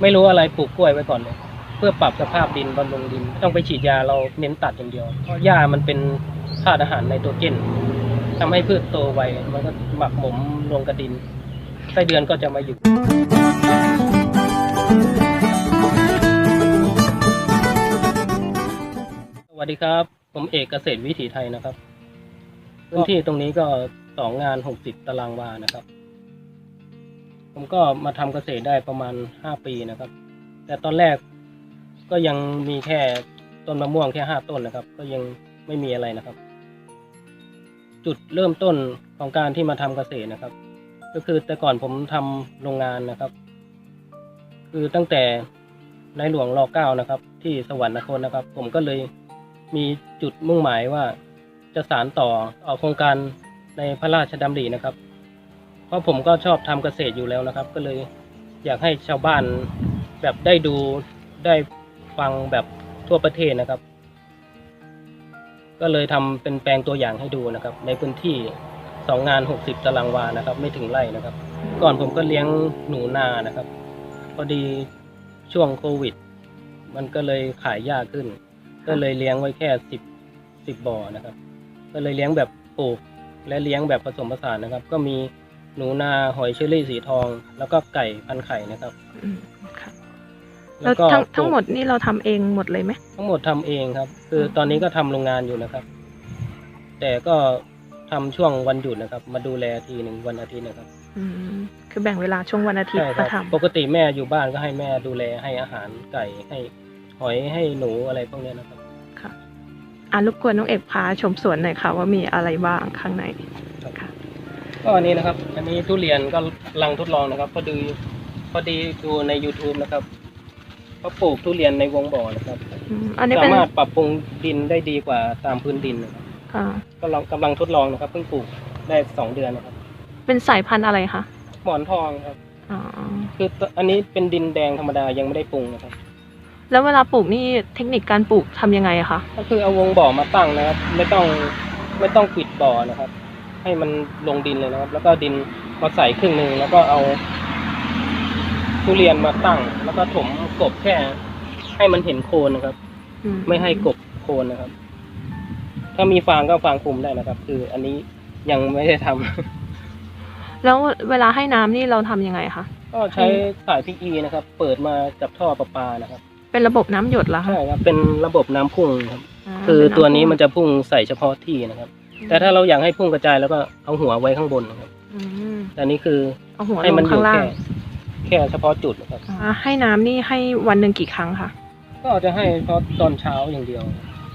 ไม่รู้อะไรปลูกกล้วยไว้ก่อนเลย เพื่อปรับสภาพดินบำรุงดินต้องไปฉีดยาเราเน้นตัดอย่างเดียว เพราะหญ้ามันเป็นธาตุอาหารในตัวเจนทำให้พืชโตไวมันก็หมักหมมลงกับดินไส้เดือนก็จะมาอยู่สวัสดีครับ ผมเอกเกษตรวิถีไทยนะครับ พื้นที่ตรงนี้ก็สองงานหกสิบตารางวานะครับ ผมก็มาทำเกษตรได้ประมาณห้าปีนะครับ แต่ตอนแรกก็ยังมีแค่ต้นมะม่วงแค่ห้าต้นนะครับ ก็ยังไม่มีอะไรนะครับ จุดเริ่มต้นของการที่มาทำเกษตรนะครับ ก็คือแต่ก่อนผมทำโรงงานนะครับ คือตั้งแต่ในหลวงรอเก้านะครับ ที่สวรรคตนะครับ ผมก็เลยมีจุดมุ่งหมายว่าจะสารต่อเอาโครงการในพระราชดำรินะครับ เพราะผมก็ชอบทำเกษตรอยู่แล้วนะครับ ก็เลยอยากให้ชาวบ้านแบบได้ดูได้ฟังแบบทั่วประเทศนะครับ ก็เลยทำเป็นแปลงตัวอย่างให้ดูนะครับ ในพื้นที่สองงานหกสิบตารางวานะครับ ไม่ถึงไร่นะครับ ก่อนผมก็เลี้ยงหนูนานะครับ พอดีช่วงโควิด มันก็เลยขายยากขึ้น ก็เลยเลี้ยงไว้แค่สิบสิบบ่อนะครับ ก็เลยเลี้ยงแบบปลูกและเลี้ยงแบบผสมผสานนะครับ ก็มี หนูนาหอยเชอรี่สีทอง แล้วก็ไก่พันไข่นะครับ อืมค่ะแล้แล้ววก็ทั้งปลูกทั้งหมดนี่เราทำเองหมดเลยไหม ทั้งหมดทำเองครับ คือตอนนี้ก็ทำโรงงานอยู่นะครับ แต่ก็ทำช่วงวันหยุดนะครับ มาดูแลทีหนึ่งวันอาทิตย์นะครับอืม คือแบ่งเวลาช่วงวันอาทิตย์ใช่คมารับทปกติแม่อยู่บ้านก็ให้แม่ดูแลให้อาหารไก่ให้หอยให้หนูอะไรพวกเนี้ยนะครับำค่ะอ่ารบกวนน้องเอกพาชมสวนหน่อยค่ะ ว่ามีอะไรบ้างข้างในค่ะ ก็อันนี้นะครับ อันนี้ทุเรียนก็กำลังทดลองนะครับพอดีพอดีดูใน youtube นะครับเขาปลูกทุเรียนในวงบ่อนะครับอืมอันนี้สาเป็นมารถปรับปรุงดินได้ดีกว่าตามพื้นดินนะครับอ่าก็ลองกำลังทดลองนะครับเพิ่งปลูกได้สองเดือนนะครับเป็นสายพันธุ์อะไรคะหมอนทองครับ อ๋อคืออันนี้เป็นดินแดงธรรมดายังไม่ได้ปรุงนะครับ แล้วเวลาปลูกนี่เทคนิคการปลูกทำยังไงอะคะก็คือเอาวงบ่อมาตั้งนะครับ ไม่ต้องไม่ต้องปิดบ่อนะครับ ให้มันลงดินเลยนะครับ แล้วก็ดินมาใส่ครึ่งหนึ่งแล้วก็เอาทุเรียนมาตั้ง แล้วก็ถมกบแค่ ให้มันเห็นโคนนะครับอืไม่ให้กบโคนนะครับ ถ้ามีฟางก็ฟางคลุมได้นะครับ คืออันนี้ยังไม่ได้ทำแล้วเวลาให้น้ำนี่เราทำยังไงคะก็ใช้สายพิกอีนะครับ เปิดมาจากท่อประปานะครับ เป็นระบบน้ำหยดเหรอคะใช่ครับเป็นระบบน้ำพุ่งครับาคือเป็ำตัวนี้พุ่งมันจะพุ่งใส่เฉพาะที่นะครับ แต่ถ้าเราอยากให้พุ่งกระจายแล้วก็เอาหัวไว้ข้างบนนะครับอืมแต่อันนี้คือเอาหัวให้ลมันงอข้ายู่งล่าแค่งแค่เฉพาะจุดนะครับ อ่าให้น้ำนี่ให้วันหนึ่งกี่ครั้งคะก็จะให้เฉพาะตอนเช้าอย่างเดียว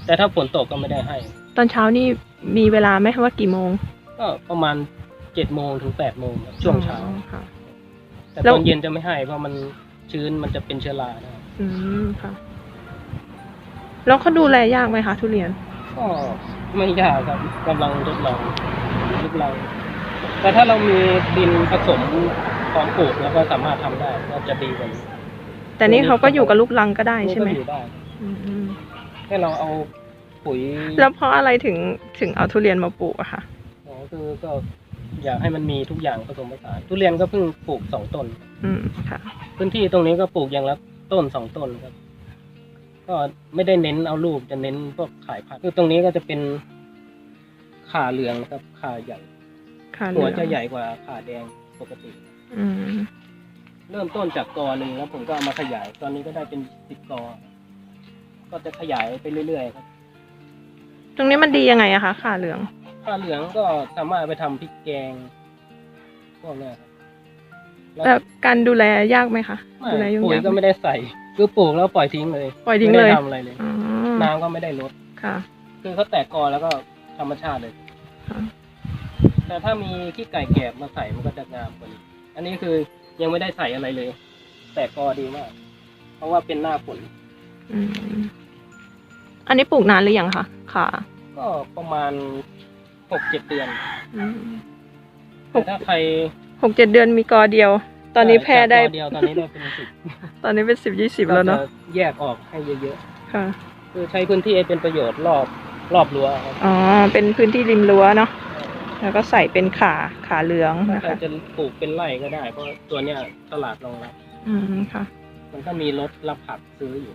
แต่ถ้าฝนตกก็ไม่ได้ให้ ตอนเช้านี่มีเวลาไหมว่ากี่โมงก็ประมาณเจ็ดโมงถึงแปดโมงครับช่วงเช้า อ๋อค่ะ แต่แล้วตอนเย็นจะไม่ให้เพราะมันชื้นมันจะเป็นเชื้อรานะครับอืมค่ะ แล้วเขาดูแลยากไหมคะทุเรียน ก็ ไม่ยากครับกำลังทดลองลูกลังแต่ถ้าเรามีดินผสมพร้อมปลูกแล้วก็สามารถทำได้ก็จะดีกว่านี้แต่นี่เขาก็อยู่กับลูกลังก็ได้ใช่ไหมก็อยู่ได้อืมอืมแค่เราเอาปุ๋ย แล้วเพราะอะไรถึงถึงเอาทุเรียนมาปลูกอะคะอ๋อคือก็อยากให้มันมีทุกอย่างผสมผสานทุเรียนก็เพิ่งปลูกสองต้น อืมค่ะ พื้นที่ตรงนี้ก็ปลูกอย่างละต้นสองต้นครับ ก็ไม่ได้เน้นเอาลูกจะเน้นพวกขายพันธุ์คือตรงนี้ก็จะเป็นขาเหลืองนะครับขาใหญ่ค่ะหัวเลืจะองใหญ่กว่าขาแดงปกติ อืมเริ่มต้นจากกอหนึ่งแล้วผมก็เอามาขยาย ตอนนี้ก็ได้เป็นสิบกอ ก็จะขยายไปเรื่อยๆครับตรงนี้มันดียังไงอะคะขาเหลืองขาเหลืองก็สามารถเอาไปทำพริกแกงพวกเนี้ยครับ แล้วแล้วการดูแลยากไหมคะไม่ดูแลยุ่งปุ๋ยยากก็ไหมไม่ได้ใส่คือปลูกแล้วปล่อยทิ้งเลย ปล่อยทิ้งไม่เลยได้ทำอะไรเลยอ๋อน้ำก็ไม่ได้ลดค่ะ คือเขาแตกกอแล้วก็ธรรมชาติเลยค่ะแต่ถ้ามีขี้ไก่แกบมาใส่มันก็จะงามกว่านี้อันนี้คือยังไม่ได้ใส่อะไรเลย แตกกอดีมาก เพราะว่าเป็นหน้าฝนอืมอันนี้ปลูกนานหรือยังคะค่ะ ก็ประมาณหกเจ็ดเดือนอืมแต่ถ้าใคร หกเจ็ดเดือนมีกอเดียว ตอนนี้แพร่ได้ จากกอเดียวตอนนี้ได้เป็นสิบตอนนี้เป็นสิบยี่สิบแล้วเนาะก็จแยกออกให้เยอะค่ะ ๆ คือใช้พื้นที่ให้เป็นประโยชน์รอบรอบรั้วครับอ๋อ เป็นพื้นที่ริมรั้วเนาะ แล้วก็ใส่เป็นขาขาเหลืองถ้านะใครคะ จะปลูกเป็นไร่ก็ได้ เพราะตัวเนี้ยตลาดรองรับอืมค่ะ มันก็มีรถรับผักซื้ออยู่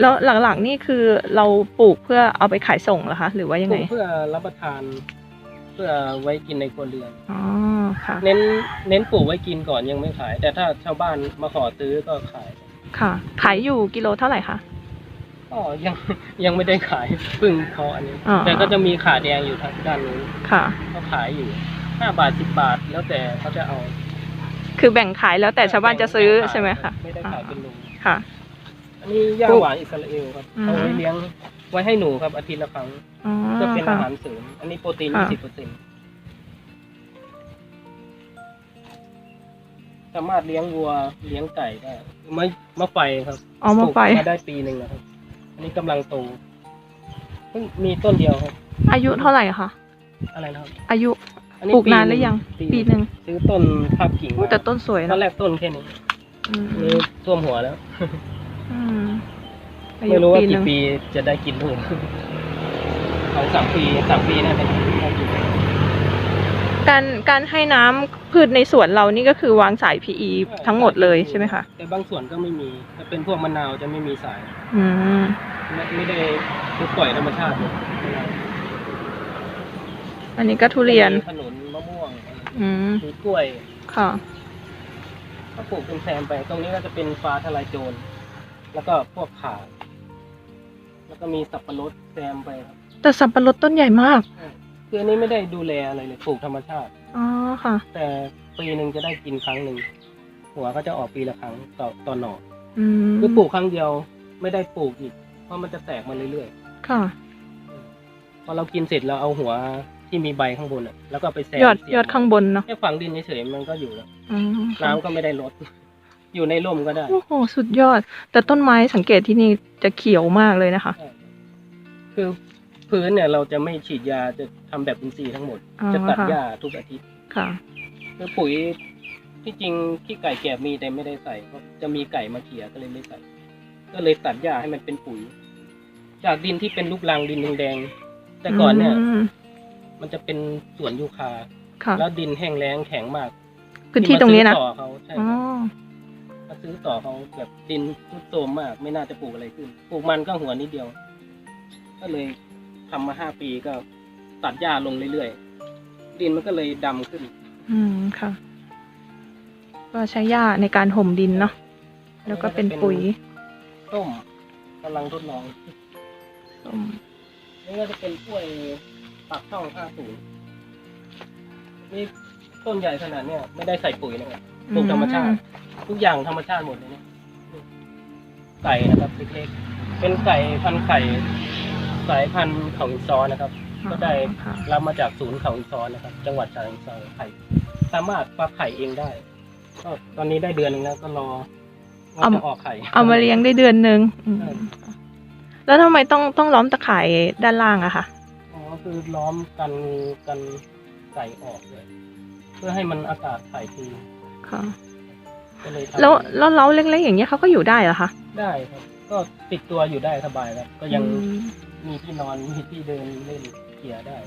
แล้วหลังๆนี่คือเราปลูกเพื่อเอาไปขายส่งเหรอคะ หรือว่ายังปไงลูกเพื่อรับประทาน เพื่อไว้กินในครัวเรือนอ๋อค่ะ เน้นเน้นปลูกไว้กินก่อนยังไม่ขาย แต่ถ้าชาวบ้านมาขอซื้อก็ขาย ค่ะ ขายอยู่กิโลเท่าไหร่คะก็ยังยังไม่ได้ขายเพิ่งเขาอันนี้ อ๋อแต่ก็จะมีขาแดงอยู่ทางด้านนู้นค่ะ ก็ขายอยู่ห้าบาทสิบบาทแล้วแต่เขาจะเอาคือแบ่งขายแล้วแต่ชาวบ้านจะซื้อใช่ไหมคะไม่ได้ขายเป็นโลค่ะ อันนี้ย่างหวานอิสราเอลครับอืม เอาไว้เลี้ยงไว้ให้หนูครับอาทิตย์ละครั้งอ๋อเพื่อเป็นอาค่ะหารเสริม อันนี้โปรตีนค่ะ 20เปอร์เซ็นต์สามารถเลี้ยงวัวเลี้ยงไก่ได้มะมะไฟครับเอามาไฟปลูกมาได้ปีหนึ่งนะครับ อันนี้กำลังโตเพิ่งมีต้นเดียวครับ อายุเท่าไหร่คะอะไรนะครับอายุ อันนี้ปลูกนานหรือยังปีปีหนึ่งซื้อต้นภาพกิ่งโอ้มาแต่ต้นสวยตอนะนแรกต้นแค่นี้อืมอันนี้ท่วมหัวแล้ว อืมอายุไม่รู้ว่าปีหกี่นึ่งปีจะได้กินลูก สองสามปีสามปีน่าจะได้กินการการให้น้ำพืชในสวนเรานี่ก็คือวางสาย PE ทั้งหมดเลยใช่ไหมคะแต่บางส่วนก็ไม่มีถ้าเป็นพวกมะนาวจะไม่มีสาย อืม ไม่ไม่ได้คือปล่อยธรรมชาติเลยมะนาวอันนี้ก็ทุเรียนมีขนุนมะม่วงอะไรอืมมีกล้วย ค่ะก็ปลูกเป็นแซมไป ตรงนี้ก็จะเป็นฟ้าทลายโจร แล้วก็พวกขาแล้วก็มีสับปะรดแซมไปครับ แต่สับปะรดต้นใหญ่มาก คืออันนี้ไม่ได้ดูแลอะไรเลยปลูกธรรมชาติ อ๋อค่ะ แต่ปีหนึ่งจะได้กินครั้งหนึ่งหัวก็จะออกปีละครั้งต่อต่อหน่ออืมคือปลูกครั้งเดียวไม่ได้ปลูกอีก เพราะมันจะแตกมาเรื่อยค่ะ ๆพอเรากินเสร็จเราเอาหัวที่มีใบข้างบนอะแล้วก็ไปแซมยอดเสีบยอดข้างบนเนาะแค่ฝังดินเฉยๆมันก็อยู่แล้วอืมค่ะน้ำก็ไม่ได้ลด อยู่ในร่มก็ได้ โอ้โหสุดยอด แต่ต้นไม้สังเกตที่นี่จะเขียวมากเลยนะคะ คือ พื้นเนี่ยเราจะไม่ฉีดยาจะทำแบบอินทรีย์ทั้งหมด อ๋อจะตัดค่ะ หญ้าทุกอาทิตย์ค่ะ คือปุ๋ยที่จริงขี้ไก่แกบมีแต่ไม่ได้ใส่เพราะจะมีไก่มาเขี่ยก็เลยไม่ใส่ ก็เลยตัดหญ้าให้มันเป็นปุ๋ย จากดินที่เป็นลูกรังดินแดงๆแต่ก่อนเนี่ย มมันจะเป็นสวนยูคา ค่ะแล้วดินแห้งแล้งแข็งมากพื้นที่ตรงนี้นะ มาซื้อต่อเขาใช่อ๋อ ครับมาซื้อต่อเขาแบบดินทุดโทรมมาก ไม่น่าจะปลูกอะไรขึ้นปลูกมันก็หัวนิดเดียว ก็เลย ทำมาห้าปีก็ตัดหญ้าลงเรื่อยๆ ดินมันก็เลยดำขึ้น อืมค่ะ ก็ใช้หญ้าในการห่มดินเนาะแล้วก็เป็นปุ๋ยต้มกำลังทดลองส้มนี่ก็จะเป็นกล้วยปากช่องห้าศูนย์นี่ต้นใหญ่ขนาดเนี้ยไม่ได้ใส่ปุ๋ยนะครับปลูกธรรมชาติ ทุกอย่างธรรมชาติหมดเลยเนี่ยไก่นะครับเล็กๆเป็นไก่พันธุ์ไข่ สายพันธุ์เขาอินซ้อนนะครับ ก็ได้ค่ะรับมาจากศูนย์เขาอินซ้อนนะครับ จังหวัดฉะเชิงเทราไข่สามารถฟักไข่เองได้ก็ตอนนี้ได้เดือนหนึงแล้วก็รอว่าจะออกไข่ เอามาเลี้ยงได้เดือนหนึ่งอืมใช่ แล้วทำไมต้องต้องล้อมตะข่ายด้านล่างอะคะอ๋อคือล้อมกันกันไก่ออกเลยเพื่อให้มันอากาศถ่ายทีค่ะก็เลยทำแล้วแล้วเล้าเล็กๆอย่างเงี้ยเขาก็อยู่ได้เหรอคะได้ครับ ก็ติดตัวอยู่ได้สบายครับ ก็ยังอืม มีที่นอนมีที่เดินเล่นเขี่ยได้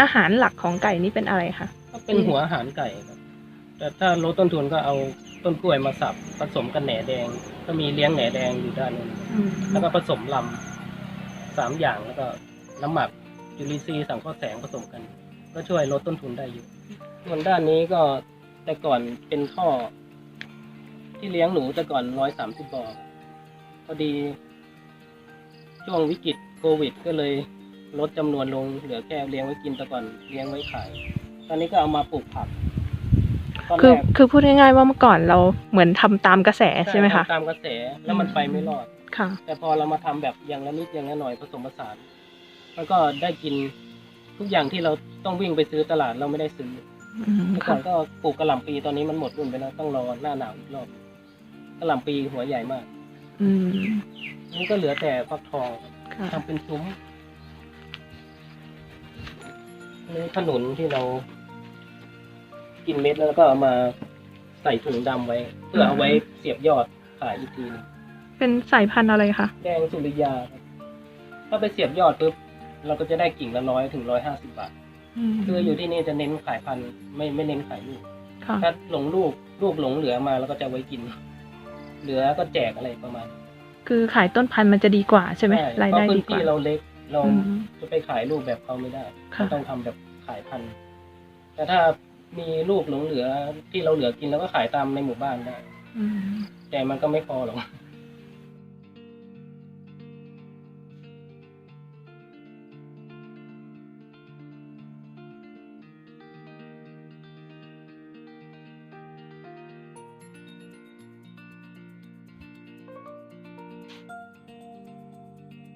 อาหารหลักของไก่นี่เป็นอะไรคะก็เป็นหัวอาหารไก่ครับ แต่ถ้าลดต้นทุนก็เอาต้นกล้วยมาสับผสมกับแหน่แดง ก็มีเลี้ยงแหน่แดงอยู่ด้านนู้นอืมแล้วก็ผสมลำสามอย่างแล้วก็น้ำหมักจุลินทรีย์สังเคราะห์แสงผสมกัน ก็ช่วยลดต้นทุนได้อยู่ส่วนด้านนี้ก็แต่ก่อนเป็นท่อ ที่เลี้ยงหนูแต่ก่อนร้อยสามสิบบ่อพอดี ช่วงวิกฤต โควิด ก็เลยลดจำนวนลงเหลือแค่เลี้ยงไว้กินแต่ก่อนเลี้ยงไว้ขาย ตอนนี้ก็เอามาปลูกผักตอนคือแรกคือพูดง่ายๆว่าเมื่อก่อนเราเหมือนทำตามกระแสใช่ไหมคะตามกระแสแล้วมันไปไม่รอดค่ะ แต่พอเรามาทำแบบอย่างละนิดอย่างละหน่อยผสมผสานมันก็ได้กินทุกอย่างที่เราต้องวิ่งไปซื้อตลาดเราไม่ได้ซื้ออืมเมื่อก่อค่ะนก็ปลูกกระหล่ำปีตอนนี้มันหมดรุ่นไปแล้วต้องรอหน้าหนาวอีกรอบกระหล่ำปีหัวใหญ่มาก อืมนี่ก็เหลือแต่ฟักทองค่ะ ทำเป็นซุ้มนี่ขนุนที่เรา กินเม็ดแล้วก็เอามาใส่ถุงดำไว้ เพื่อเอาไว้เสียบยอดขายอีกทีหนึงเป็นสายพันธุ์อะไรคะ แดงสุริยาครับถ้าไปเสียบยอดปุ๊บเราก็จะได้กิ่งละร้อยถึงร้อยห้าสิบาท มคืออยู่ที่นี่จะเน้นขายพันธุ์ไม่ไม่เน้นขายลูก ค่ะ ถ้าหลงลูกลูกหลงเหลือมาแล้วก็จะไว้กิน เหลือก็แจกอะไรประมาณ คือขายต้นพันธุ์มันจะดีกว่าใช่ไหมใช่รายเพได้ราะพื้ดีนกว่าที่เราเล็กเราอืมจะไปขายลูกแบบเขาไม่ได้ค่ะเราต้องทำแบบขายพันธุ์ แต่ถ้ามีลูกหลงเหลือที่เราเหลือกินแล้วก็ขายตามในหมู่บ้านได้อืมแต่มันก็ไม่พอหรอก